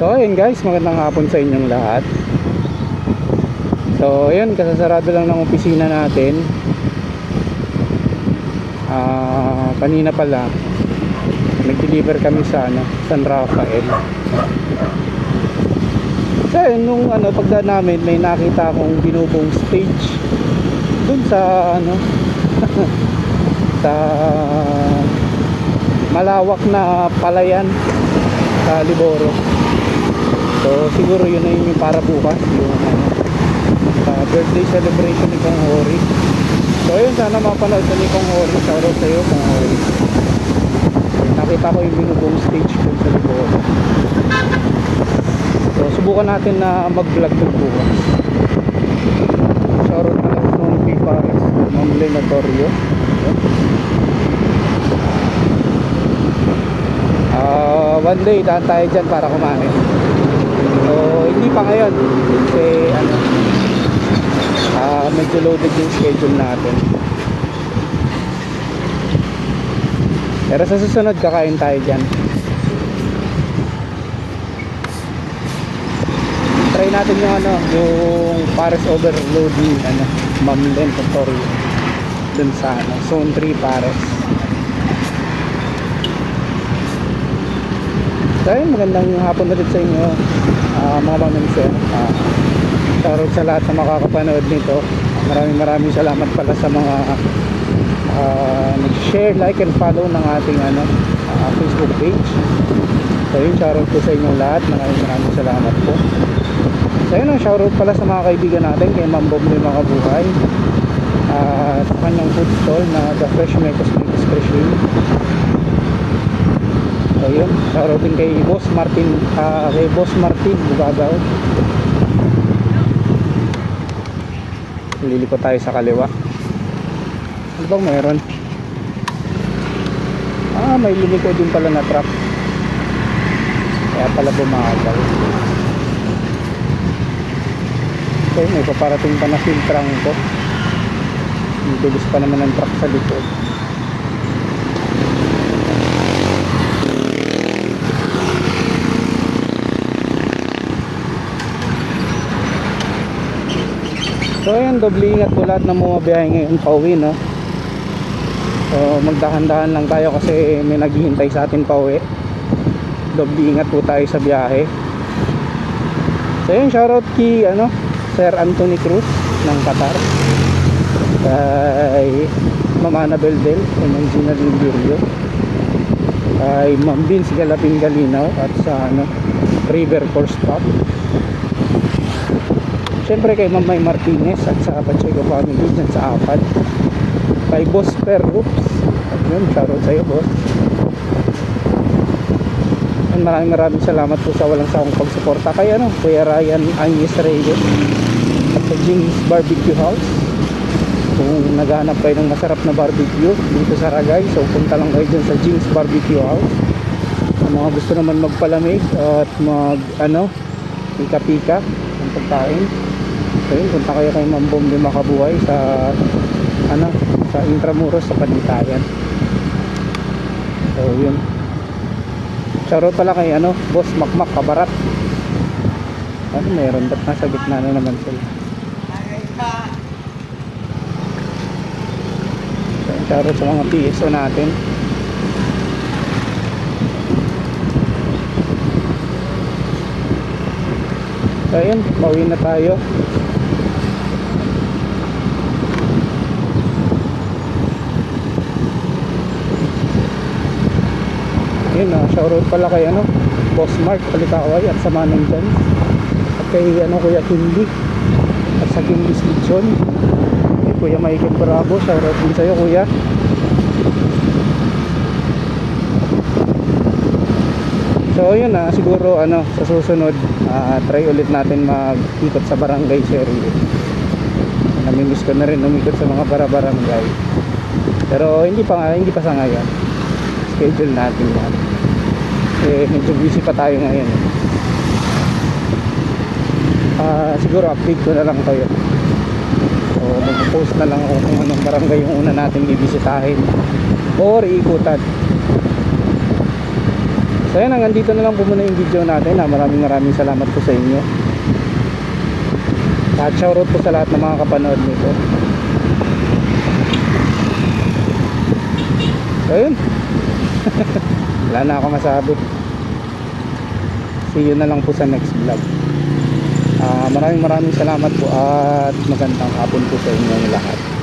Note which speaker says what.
Speaker 1: So ayun guys, magandang hapon sa inyong lahat. So ayun, kasasarado lang ng opisina natin. Ah, kanina pala nag-deliver kami sa ano, San Rafael. So ayun, nung ano, pagdaan namin may nakita akong binubong stage dun sa ano sa malawak na palayan sa Liboro. So siguro yun na yun yung para bukas yung ano, sa birthday celebration ni Kong Hori. So yun sana mapanood sa ni Kong Hori. Shoutout sa iyo Kong Hori. Nakita ko yung binubong stage dun sa Liboro. So subukan natin na mag-vlog dun bukas. Shoutout na lang sa FIFA Ma'am Lenatorio. Ah, one day daan tayo dyan para kumain. So, hindi pa ngayon. Kasi, ano, ah, medyo loaded yung schedule natin. Pero sa susunod, kakain tayo dyan. Try natin yung ano, yung Paris overloading, ano, Mamlen Tutorial. Dun sa, ano, Zone 3 Paris. So, ayun, magandang hapon ulit sa inyo ah, mga maminser uh, shoutout sa lahat na makakapanood nito. Maraming maraming salamat pala sa mga ah, nag-share, like and follow ng ating ano, ah, Facebook page. So yun, shoutout po sa inyong lahat. Maraming maraming salamat po. So yun, shoutout pala sa mga kaibigan natin kay Ma'am Bob May ah, sa kanyang food stall na The Fresh Mecos Mecos Crishing So yun, shoutout din kay Boss Martin, ah, kay Boss Martin Bugagaw. Liliko tayo sa kaliwa. Ano bang meron? Ah, may lumiko din pala na truck. Kaya pala bumagal. Okay, may paparating pa na filtrang ko. Ang bilis pa naman ng truck sa likod. So ayun, doble ingat po lahat ng mga biyahe ngayon pauwi no. So magdahan-dahan lang tayo kasi may naghihintay sa atin pauwi. Doble ingat po tayo sa biyahe. So ayun, shoutout kay ano, Sir Anthony Cruz ng Qatar. Kay Ma'am Annabel Del, Ma'am Gina Limburio. Kay Ma'am Vince Galapin Galinaw at sa ano, River Force Stop. Siyempre kay Mamay Martinez at sa Pacheco family dyan sa Apat. Kay Boss Per Oops. At yun, shoutout sa'yo boss. And maraming maraming salamat po sa walang sawang pagsuporta kay ano, Kuya Ryan Agnes Reyes at sa Jing's Barbecue House. Kung naghahanap kayo ng masarap na barbecue dito sa Ragay, so punta lang kayo dyan sa Jing's Barbecue House. Ang mga gusto naman magpalamig at mag ano, pika-pika ng pagkain. So yun, punta kayo kay Ma'am Bombe Makabuhay sa ano, sa Intramuros sa Panitayan. So yun. Shoutout pala kay ano, Boss Makmak Kabarat. Ano meron? Ba't nasa gitna na naman sila? Shoutout sa mga PSO natin. So ayun, pauwi na tayo. Yun na, shoutout pala kay ano, Boss Mark Palikaway at sa Manong dyan. At kay ano, Kuya Kimby at sa Kimby's Lechon. Kuya Michael Bravo, shoutout din sa'yo Kuya. So yun na, siguro ano, sa susunod, ah, try ulit natin mag-ikot sa barangay Sherry. Namimiss ko na rin umikot sa mga bara-barangay. Pero hindi pa nga, hindi pa sa ngayon. Schedule natin yan. Eh, medyo busy pa tayo ngayon. Ah, siguro update ko na lang kayo. Magpo-post na lang ako kung anong barangay yung una natin bibisitahin or ikutan so yan hanggang dito na lang po muna yung video natin ha. maraming maraming salamat po sa inyo. At shoutout po sa lahat ng mga kapanood nito. So yun. Wala na ako masabi. See you na lang po sa next vlog Ah, maraming maraming salamat po at magandang hapon po sa inyong lahat